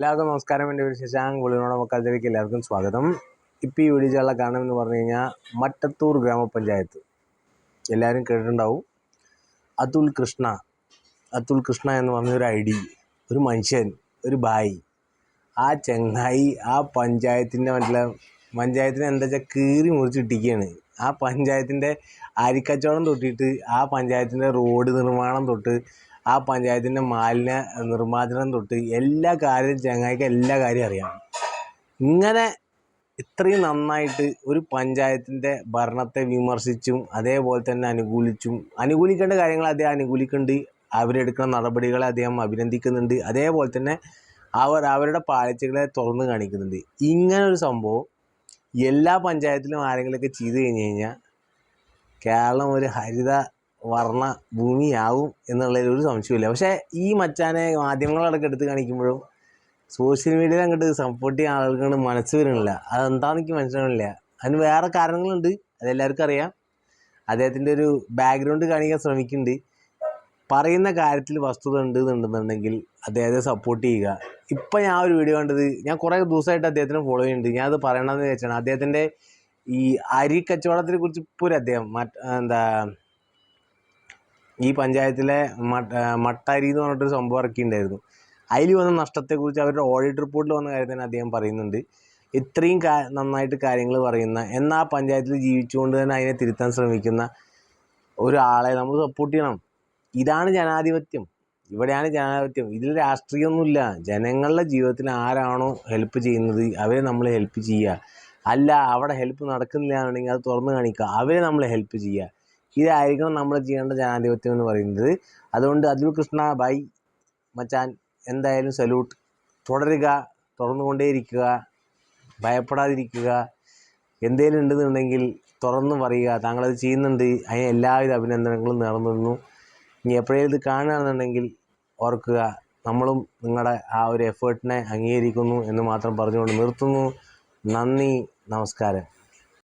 എല്ലാവർക്കും നമസ്കാരം. എന്റെ പേര് ശശാങ്ക്. പുള്ളിനോട് മക്കളത്തിലേക്ക് എല്ലാവർക്കും സ്വാഗതം. ഇപ്പോൾ ഈ വീഡിയോ കാരണം എന്ന് പറഞ്ഞു കഴിഞ്ഞാൽ മട്ടത്തൂർ ഗ്രാമപഞ്ചായത്ത്. എല്ലാവരും കേട്ടിട്ടുണ്ടാവും. അതുൽ കൃഷ്ണ. അതുൽ കൃഷ്ണ എന്ന് പറഞ്ഞ ഒരു ഐ ഡി ഒരു മനുഷ്യൻ ഒരു ബായി. ആ ചെങ്ങായി ആ പഞ്ചായത്തിന്റെ മറ്റുള്ള പഞ്ചായത്തിനെ എന്താ വെച്ചാൽ കീറി മുറിച്ചിട്ടിരിക്കുകയാണ് ആ പഞ്ചായത്തിന്റെ അരിക്കച്ചവടം തൊട്ടിട്ട് ആ പഞ്ചായത്തിന്റെ റോഡ് നിർമ്മാണം തൊട്ട് ആ പഞ്ചായത്തിന്റെ മാലിന്യ നിർമ്മാർജനം തൊട്ട് എല്ലാ കാര്യവും ചങ്ങായിക്ക് എല്ലാ കാര്യവും അറിയാം. ഇങ്ങനെ ഇത്രയും നന്നായിട്ട് ഒരു പഞ്ചായത്തിന്റെ ഭരണത്തെ വിമർശിച്ചും അതേപോലെ തന്നെ അനുകൂലിച്ചും അനുകൂലിക്കേണ്ട കാര്യങ്ങൾ അദ്ദേഹം അനുകൂലിക്കുന്നുണ്ട്. അവരെടുക്കുന്ന നടപടികളെ അദ്ദേഹം അഭിനന്ദിക്കുന്നുണ്ട്. അതേപോലെ തന്നെ അവർ അവരുടെ പാളിച്ചകളെ തുറന്ന് കാണിക്കുന്നുണ്ട്. ഇങ്ങനെ ഒരു സംഭവം എല്ലാ പഞ്ചായത്തിലും ആരെങ്കിലുമൊക്കെ ചെയ്തു കഴിഞ്ഞ് കഴിഞ്ഞാൽ കേരളം ഒരു ഹരിത വർണ ഭൂമിയാവും എന്നുള്ളതിൽ ഒരു സംശയമില്ല പക്ഷേ ഈ മച്ചാനെ മാധ്യമങ്ങളടക്കം എടുത്ത് കാണിക്കുമ്പോഴും സോഷ്യൽ മീഡിയയിൽ അങ്ങോട്ട് സപ്പോർട്ട് ചെയ്യാൻ ആളുകൾക്ക് മനസ്സ് വരുന്നില്ല. അതെന്താണെന്ന് എനിക്ക് മനസ്സിലാവുന്നില്ല. അതിന് വേറെ കാരണങ്ങളുണ്ട്. അതെല്ലാവർക്കും അറിയാം. അദ്ദേഹത്തിന്റെ ഒരു ബാക്ക്ഗ്രൗണ്ട് കാണിക്കാൻ ശ്രമിക്കുന്നുണ്ട്. പറയുന്ന കാര്യത്തിൽ വസ്തുത ഉണ്ട് എന്നുണ്ടെന്നുണ്ടെങ്കിൽ അദ്ദേഹത്തെ സപ്പോർട്ട് ചെയ്യുക. ഇപ്പം ഞാൻ ഒരു വീഡിയോ കണ്ടത് ഞാൻ കുറേ ദിവസമായിട്ട് അദ്ദേഹത്തിനെ ഫോളോ ചെയ്യുന്നുണ്ട്. ഞാൻ അത് പറയണമെന്ന് വെച്ചാണ് അദ്ദേഹത്തിന്റെ ഈ അരി കച്ചവടത്തിനെ കുറിച്ച് ഇപ്പോൾ ഒരു അദ്ദേഹം മറ്റ് എന്താ ഈ പഞ്ചായത്തിലെ മട്ട മട്ടരി എന്ന് പറഞ്ഞിട്ടൊരു സംഭവം ഇറക്കിയിട്ടുണ്ടായിരുന്നു. അതിൽ വന്ന നഷ്ടത്തെക്കുറിച്ച് അവരുടെ ഓഡിറ്റ് റിപ്പോർട്ടിൽ വന്ന കാര്യത്തിന് അദ്ദേഹം പറയുന്നുണ്ട്. ഇത്രയും കാ നന്നായിട്ട് കാര്യങ്ങൾ പറയുന്ന എന്നാൽ പഞ്ചായത്തിൽ ജീവിച്ചുകൊണ്ട് തന്നെ അതിനെ തിരുത്താൻ ശ്രമിക്കുന്ന ഒരാളെ നമ്മൾ സപ്പോർട്ട് ചെയ്യണം. ഇതാണ് ജനാധിപത്യം. ഇവിടെയാണ് ജനാധിപത്യം. ഇതിൽ രാഷ്ട്രീയമൊന്നുമില്ല. ജനങ്ങളുടെ ജീവിതത്തിൽ ആരാണോ ഹെൽപ്പ് ചെയ്യുന്നത് അവരെ നമ്മൾ ഹെൽപ്പ് ചെയ്യുക. അല്ല അവിടെ ഹെൽപ്പ് നടക്കുന്നില്ല എന്നുണ്ടെങ്കിൽ അത് തുറന്നു കാണിക്കുക. അവരെ നമ്മൾ ഹെൽപ്പ് ചെയ്യുക. ഇതായിരിക്കണം നമ്മൾ ചെയ്യേണ്ട ജനാധിപത്യം എന്ന് പറയുന്നത്. അതുകൊണ്ട് അതുൽ കൃഷ്ണ ബൈ മച്ചാൻ എന്തായാലും സല്യൂട്ട് തുടരുക തുറന്നുകൊണ്ടേയിരിക്കുക ഭയപ്പെടാതിരിക്കുക. എന്തെങ്കിലും ഉണ്ടെന്നുണ്ടെങ്കിൽ തുറന്നു പറയുക. താങ്കളത് ചെയ്യുന്നുണ്ട്. അതിന് എല്ലാവിധ അഭിനന്ദനങ്ങളും നേർന്നു ഇനി എപ്പോഴേലും ഇത് കാണുകയാണെന്നുണ്ടെങ്കിൽ ഓർക്കുക നമ്മളും നിങ്ങളുടെ ആ ഒരു എഫേർട്ടിനെ അംഗീകരിക്കുന്നു എന്ന് മാത്രം പറഞ്ഞുകൊണ്ട് നിർത്തുന്നു. നന്ദി നമസ്കാരം.